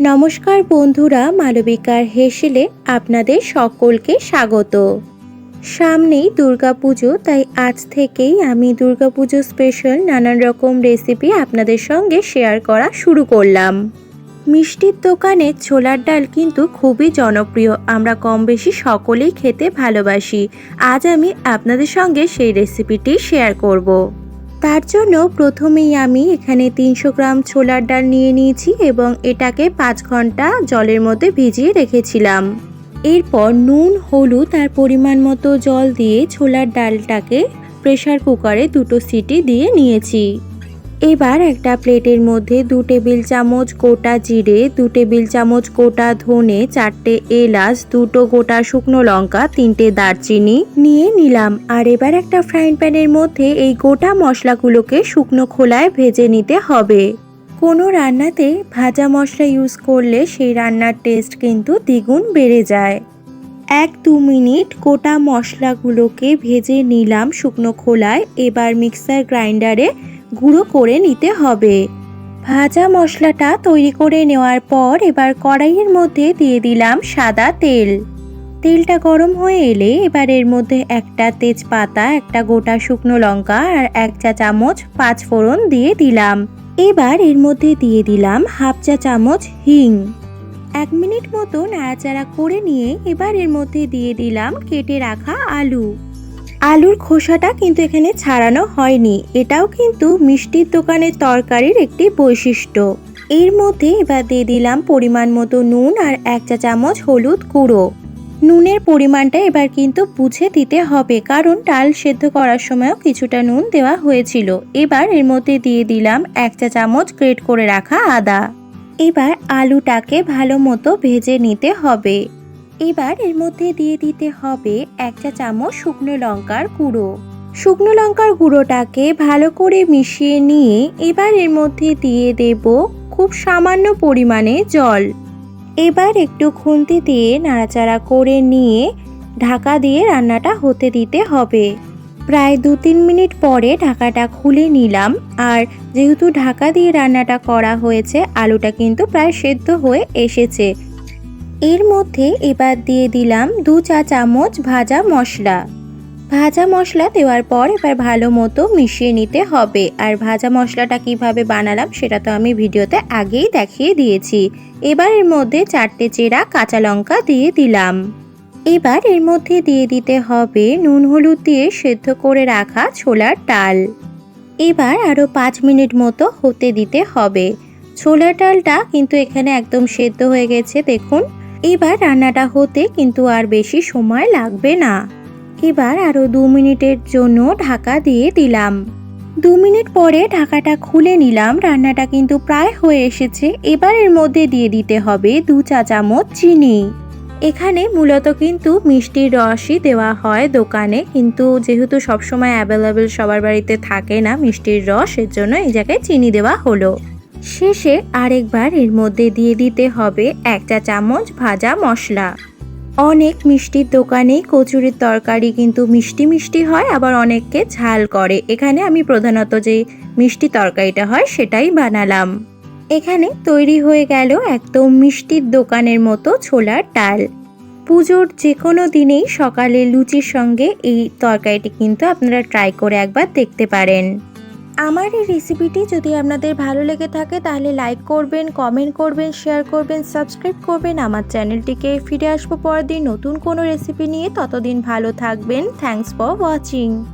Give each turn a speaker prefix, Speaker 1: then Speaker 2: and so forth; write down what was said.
Speaker 1: নমস্কার বন্ধুরা মালবিকার হেসেলে আপনাদের সকলকে স্বাগত। সামনেই দুর্গাপুজো, তাই আজ থেকেই আমি দুর্গাপুজো স্পেশাল নানান রকম রেসিপি আপনাদের সঙ্গে শেয়ার করা শুরু করলাম। মিষ্টির দোকানে ছোলার ডাল কিন্তু খুবই জনপ্রিয়, আমরা কম বেশি সকলেই খেতে ভালোবাসি। আজ আমি আপনাদের সঙ্গে সেই রেসিপিটি শেয়ার করব। তার জন্য প্রথমেই আমি এখানে তিনশো গ্রাম ছোলার ডাল নিয়ে নিয়েছি এবং এটাকে পাঁচ ঘণ্টা জলের মধ্যে ভিজিয়ে রেখেছিলাম। এরপর নুন, হলুদ আর পরিমাণ মতো জল দিয়ে ছোলার ডালটাকে প্রেশার কুকারে দুটো সিটি দিয়ে নিয়েছি। এবার একটা প্লেটের মধ্যে দু টেবিল চামচ গোটা জিরে, দু টেবিল চামচ গোটা ধনে, চারটে এলাচ, দুটো গোটা শুকনো লঙ্কা, তিনটে দারচিনি নিয়ে নিলাম। আর এবার একটা ফ্রাইং প্যানের মধ্যে এই গোটা মশলাগুলোকে শুকনো খোলায় ভেজে নিতে হবে। কোনো রান্নাতে ভাজা মশলা ইউজ করলে সেই রান্নার টেস্ট কিন্তু দ্বিগুণ বেড়ে যায়। এক দু মিনিট গোটা মশলাগুলোকে ভেজে নিলাম শুকনো খোলায়। এবার মিক্সার গ্রাইন্ডারে গুঁড়ো করে নিতে হবে। ভাজা মশলাটা তৈরি করে নেওয়ার পর এবার কড়াইয়ের মধ্যে দিয়ে দিলাম সাদা তেল। তেলটা গরম হয়ে এলে এবার এর মধ্যে একটা তেজপাতা, একটা গোটা শুকনো লঙ্কা আর এক চা চামচ পাঁচ ফোড়ন দিয়ে দিলাম। এবার এর মধ্যে দিয়ে দিলাম হাফ চা চামচ হিং। এক মিনিট মতো নাড়াচাড়া করে নিয়ে এবার এর মধ্যে দিয়ে দিলাম কেটে রাখা আলু। আলুর খোসাটা কিন্তু এখানে ছাড়ানো হয়নি। এটাও কিন্তু মিষ্টির দোকানের তরকারির একটি বৈশিষ্ট্য। এর মধ্যে এবার দিয়ে দিলাম পরিমাণ মতো নুন আর এক চা চামচ হলুদ গুঁড়ো। নুনের পরিমাণটা এবার কিন্তু বুঝে দিতে হবে, কারণ ডাল সেদ্ধ করার সময়ও কিছুটা নুন দেওয়া হয়েছিল। এবার এর মধ্যে দিয়ে দিলাম এক চা চামচ গ্রেট করে রাখা আদা। এবার আলুটাকে ভালো মতো ভেজে নিতে হবে। এবার এর মধ্যে দিয়ে দিতে হবে এক চা চামচ শুকনো লঙ্কার গুঁড়ো। শুকনো লঙ্কার গুঁড়োটাকে ভালো করে মিশিয়ে নিয়ে এবার এর মধ্যে দিয়ে দেব খুব সামান্য পরিমাণে জল। এবার একটু খুন্তি দিয়ে নাড়াচাড়া করে নিয়ে ঢাকা দিয়ে রান্নাটা হতে দিতে হবে। প্রায় দু তিন মিনিট পরে ঢাকাটা খুলে নিলাম আর যেহেতু ঢাকা দিয়ে রান্নাটা করা হয়েছে, আলুটা কিন্তু প্রায় সেদ্ধ হয়ে এসেছে। এর মধ্যে এবার দিয়ে দিলাম দু চা চামচ ভাজা মশলা। ভাজা মশলা দেওয়ার পর এবার ভালো মতো মিশিয়ে নিতে হবে। আর ভাজা মশলাটা কীভাবে বানালাম সেটা তো আমি ভিডিওতে আগেই দেখিয়ে দিয়েছি। এবার এর মধ্যে চারটে চেরা কাঁচা লঙ্কা দিয়ে দিলাম। এবার এর মধ্যে দিয়ে দিতে হবে নুন হলুদ দিয়ে সেদ্ধ করে রাখা ছোলার ডাল। এবার আরও পাঁচ মিনিট মতো হতে দিতে হবে। ছোলার ডালটা কিন্তু এখানে একদম সেদ্ধ হয়ে গেছে, দেখুন। এবার রান্নাটা হতে কিন্তু আর বেশি সময় লাগবে না। এবার আরও দু মিনিটের জন্য ঢাকা দিয়ে দিলাম। দু মিনিট পরে ঢাকাটা খুলে নিলাম, রান্নাটা কিন্তু প্রায় হয়ে এসেছে। এবার এর মধ্যে দিয়ে দিতে হবে দু চা চামচ চিনি। এখানে মূলত কিন্তু মিষ্টির রসই দেওয়া হয় দোকানে, কিন্তু যেহেতু সবসময় অ্যাভেলেবেল সবার বাড়িতে থাকে না মিষ্টির রস, এর জন্য এই জায়গায় চিনি দেওয়া হলো। শেষে আরেকবার এর মধ্যে দিয়ে দিতে হবে এক চা চামচ ভাজা মশলা। অনেক মিষ্টির দোকানেই কচুরির তরকারি কিন্তু মিষ্টি মিষ্টি হয়, আবার অনেককে ঝাল করে। এখানে আমি প্রধানত যে মিষ্টি তরকারিটা হয়, সেটাই বানালাম। এখানে তৈরি হয়ে গেল একদম মিষ্টির দোকানের মতো ছোলার ডাল। পুজোর যে কোনো দিনেই সকালে লুচির সঙ্গে এই তরকারিটি কিন্তু আপনারা ট্রাই করে একবার দেখতে পারেন। আমার এই রেসিপিটি যদি আপনাদের ভালো লেগে থাকে, তাহলে লাইক করবেন কমেন্ট করবেন শেয়ার করবেন সাবস্ক্রাইব করবেন। আমার চ্যানেলটিকে ফিরে আসব পরদিন দিন নতুন কোনো রেসিপি নিয়ে। ততদিন ভালো থাকবেন। Thanks for watching